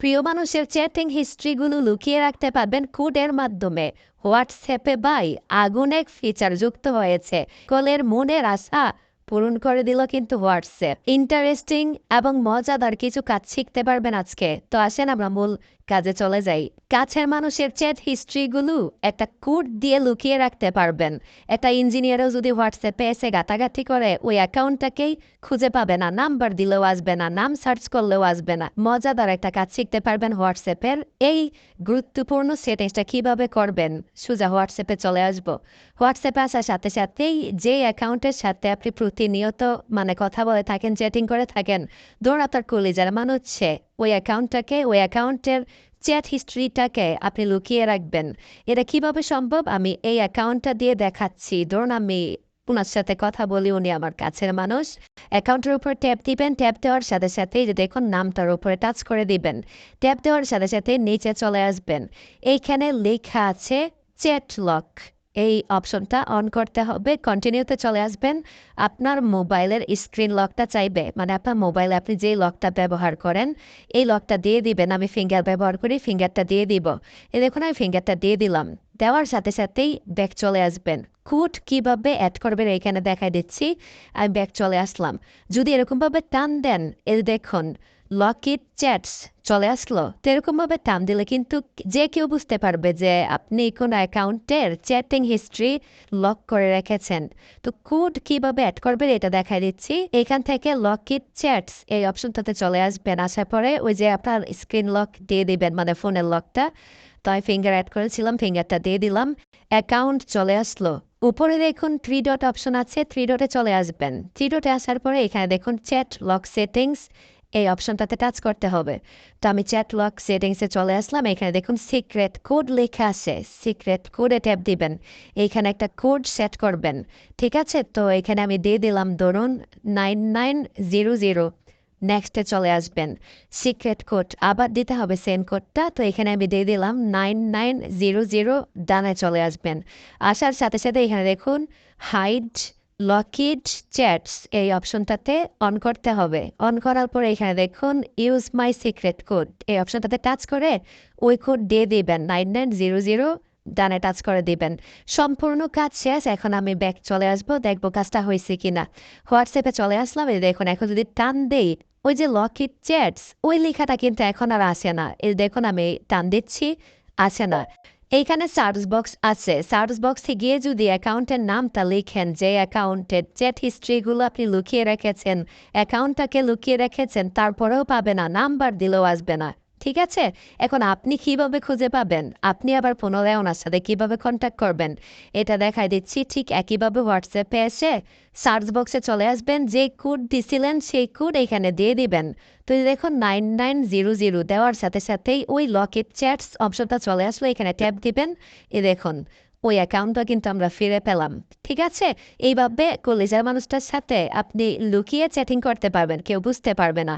প্রিয় মানুষের চ্যাটিং হিস্ট্রিগুলো লুকিয়ে রাখতে পারবেন কোডের মাধ্যমে। হোয়াটসঅ্যাপে বাই আগুন এক ফিচার যুক্ত হয়েছে। কলের মনের আশা পূরণ করে দিল কিন্তু হোয়াটসঅ্যাপ ইন্টারেস্টিং এবং মজাদার কিছু কাজ শিখতে পারবেন আজকে। তো আসেন আমরা মূল কাজে চলে যাই। কাছের মানুষের চ্যাট হিস্ট্রিগুলো একটা কোড দিয়ে লুকিয়ে রাখতে পারবেন। একটা ইঞ্জিনিয়ারও যদি হোয়াটসঅ্যাপে এসে গাতাগাতি করে, ওই অ্যাকাউন্টটাকেই খুঁজে পাবে না, নাম্বার দিলেও আসবে না, নাম সার্চ করলেও আসবে না। মজাদার একটা কাজ শিখতে পারবেন হোয়াটসঅ্যাপের এই গুরুত্বপূর্ণ সেটিংসটা কীভাবে করবেন। সোজা হোয়াটসঅ্যাপে চলে আসব। হোয়াটসঅ্যাপে আসার সাথে সাথেই যে অ্যাকাউন্টের সাথে আপনি প্রতিনিয়ত মানে কথা বলে থাকেন চ্যাটিং করে থাকেন আপনার কলিজার মানুষ ওই অ্যাকাউন্টটাকে, ওই অ্যাকাউন্টের চ্যাট হিস্ট্রিটাকে আপনি লুকিয়ে রাখবেন। এটা কীভাবে সম্ভব? আমি এই অ্যাকাউন্টটা দিয়ে দেখাচ্ছি। ধরুন আমি ওনার সাথে কথা বলি, উনি আমার কাছের মানুষ। অ্যাকাউন্টের উপর ট্যাপ দিবেন, ট্যাপ দেওয়ার সাথে সাথেই যে দেখুন নামটার উপরে টাচ করে দিবেন। ট্যাপ দেওয়ার সাথে সাথে নিচে চলে আসবেন। এইখানে লেখা আছে চ্যাট লক। এই অপশনটা অন করতে হবে। কন্টিনিউতে চলে আসবেন। আপনার মোবাইলের স্ক্রিন লকটা চাইবে। মানে আপনার মোবাইলে আপনি যেই লকটা ব্যবহার করেন, এই লকটা দিয়ে দিবেন। আমি ফিঙ্গার ব্যবহার করি ফিঙ্গারটা দিয়ে দিব। এ দেখুন, আমি ফিঙ্গারটা দিয়ে দিলাম। দেওয়ার সাথে সাথেই ব্যাগ চলে আসবেন। কোড কীভাবে অ্যাড করবেন এখানে দেখাই দিচ্ছি। আমি ব্যাগ চলে আসলাম। যদি এরকমভাবে টান দেন এই দেখুন লকিট চ্যাটস চলে আসলো। তো এরকমভাবে টান দিলে কিন্তু যে কেউ বুঝতে পারবে যে আপনি কোনো অ্যাকাউন্টের চ্যাটিং হিস্ট্রি লক করে রেখেছেন। তো কোড কীভাবে অ্যাড করবেন এটা দেখাই দিচ্ছি। এখান থেকে লকিট চ্যাটস এই অপশনটাতে চলে আসবেন। আসার পরে ওই যে আপনার স্ক্রিন লক দিয়ে দিবেন মানে ফোনের লকটা তো আমি ফিঙ্গার অ্যাড করেছিলাম ফিঙ্গারটা দিয়ে দিলাম। অ্যাকাউন্ট চলে আসলো। উপরে দেখুন থ্রি ডট অপশন আছে থ্রি ডটে চলে আসবেন। থ্রি ডটে আসার পরে এখানে দেখুন চ্যাট লক সেটিংস এই অপশনটাতে টাচ করতে হবে। তো আমি চ্যাট লক সেটিংসে চলে আসলাম। এখানে দেখুন সিক্রেট কোড লেখা আছে। সিক্রেট কোডে ট্যাপ দিবেন। এইখানে একটা কোড সেট করবেন। ঠিক আছে? তো এখানে আমি দিয়ে দিলাম, ধরুন নাইন নাইন জিরো জিরো নেক্সটে চলে আসবেন। সিক্রেট কোড আবার দিতে হবে সেম কোডটা তো এখানে আমি দিয়ে দিলাম নাইন নাইন জিরো জিরো ডানে চলে আসবেন। আসার সাথে সাথে এখানে দেখুন হাইড লকিড চ্যাটস এই অপশনটাতে অন করতে হবে। অন করার পরে এখানে দেখুন ইউজ মাই সিক্রেট কোড এই অপশনটাতে টাচ করে ওই কোড দিয়ে দিবেন। নাইন নাইন জিরো জিরো ডানে টাচ করে দিবেন। সম্পূর্ণ কাজ শেষ, এখন আমি ব্যাক চলে আসব, দেখব কাজটা হয়েছে কিনা। হোয়াটসঅ্যাপে চলে আসলাম, এই দেখুন, এখন যদি টান দেই, ওই যে লকিড চ্যাটস ওই লেখাটা কিন্তু এখন আর আসে না। এই দেখুন, আমি টান দিচ্ছি, আসে না। এইখানে সার্চ বক্স আছে। সার্চ বক্সে গিয়ে যদি অ্যাকাউন্টের নামটা লিখেন, যে অ্যাকাউন্টের চ্যাট হিস্ট্রিগুলো আপনি লুকিয়ে রেখেছেন, অ্যাকাউন্টটাকে লুকিয়ে রেখেছেন, তারপরেও পাবে না, নাম্বার দিলেও আসবে না। ঠিক আছে? এখন আপনি কীভাবে খুঁজে পাবেন? আপনি আবার পুনরায় ওনার সাথে কীভাবে কন্ট্যাক্ট করবেন? এটা দেখাই দিচ্ছি ঠিক একইভাবে হোয়াটসঅ্যাপে এসে সার্চ বক্সে চলে আসবেন, যে কোড দিছিলেন সেই কোড এখানে দিয়ে দিবেন। তো দেখুন নাইন নাইন জিরো জিরো দেওয়ার সাথে সাথেই ওই লকেট চ্যাটস অপশনটা চলে আসলো, এখানে ট্যাপ দিবেন। এ দেখুন ওই অ্যাকাউন্টটা কিন্তু আমরা ফিরে পেলাম। ঠিক আছে? এইভাবে কলেজের মানুষটার সাথে আপনি লুকিয়ে চ্যাটিং করতে পারবেন, কেউ বুঝতে পারবে না।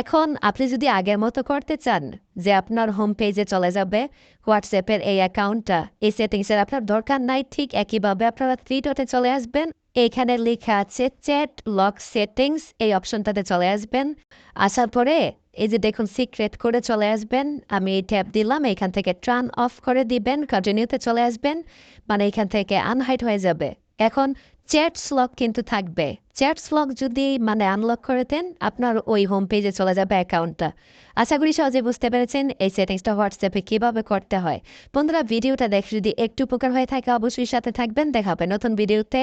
এখন আপনি যদি আগের মতো করতে চান যে আপনার হোম পেজে চলে যাবে হোয়াটসঅ্যাপের এই অ্যাকাউন্টটা, এই সেটিংসের আপনার দরকার নাই, ঠিক একইভাবে আপনারা থ্রি ডটে চলে আসবেন। এখানে লেখা আছে চ্যাট লক সেটিংস এই অপশনটাতে চলে আসবেন। আসার পরে এই যে দেখুন সিক্রেট করে চলে আসবেন। আমি এই ট্যাপ দিলাম, এখান থেকে ট্রান অফ করে দিবেন কন্টিনিউতে চলে আসবেন মানে এখান থেকে আনহাইট হয়ে যাবে। এখন চ্যাটস লক কিন্তু থাকবে। চ্যাটস লক যদি মানে আনলক করে দেন, আপনার ওই হোম পেজে চলে যাবে অ্যাকাউন্টটা আশা করি সহজে বুঝতে পেরেছেন এই সেটিংসটা হোয়াটসঅ্যাপে কীভাবে করতে হয়। বন্ধুরা, ভিডিওটা দেখে যদি একটু উপকার হয়ে থাকে, অবশ্যই সাথে থাকবেন। দেখা হবে নতুন ভিডিওতে